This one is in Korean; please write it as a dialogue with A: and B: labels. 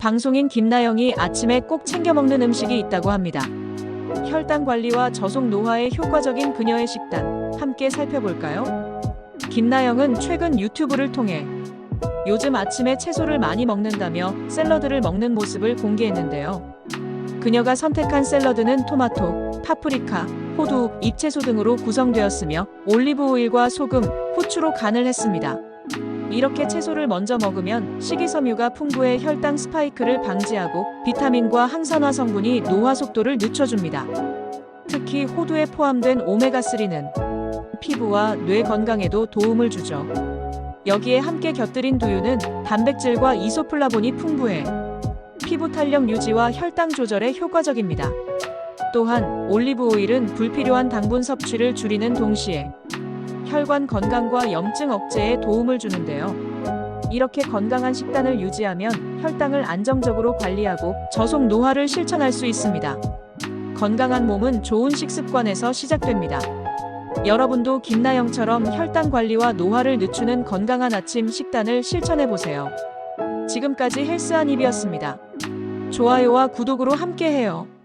A: 방송인 김나영이 아침에 꼭 챙겨 먹는 음식이 있다고 합니다. 혈당 관리와 저속 노화에 효과적인 그녀의 식단 함께 살펴볼까요? 김나영은 최근 유튜브를 통해 요즘 아침에 채소를 많이 먹는다며 샐러드를 먹는 모습을 공개했는데요. 그녀가 선택한 샐러드는 토마토, 파프리카, 호두, 잎채소 등으로 구성되었으며 올리브 오일과 소금, 후추로 간을 했습니다. 이렇게 채소를 먼저 먹으면 식이섬유가 풍부해 혈당 스파이크를 방지하고 비타민과 항산화 성분이 노화 속도를 늦춰줍니다. 특히 호두에 포함된 오메가3는 피부와 뇌 건강에도 도움을 주죠. 여기에 함께 곁들인 두유는 단백질과 이소플라본이 풍부해 피부 탄력 유지와 혈당 조절에 효과적입니다. 또한 올리브 오일은 불필요한 당분 섭취를 줄이는 동시에 혈관 건강과 염증 억제에 도움을 주는데요. 이렇게 건강한 식단을 유지하면 혈당을 안정적으로 관리하고 저속 노화를 실천할 수 있습니다. 건강한 몸은 좋은 식습관에서 시작됩니다. 여러분도 김나영처럼 혈당 관리와 노화를 늦추는 건강한 아침 식단을 실천해 보세요. 지금까지 헬스한 입이었습니다. 좋아요와 구독으로 함께해요.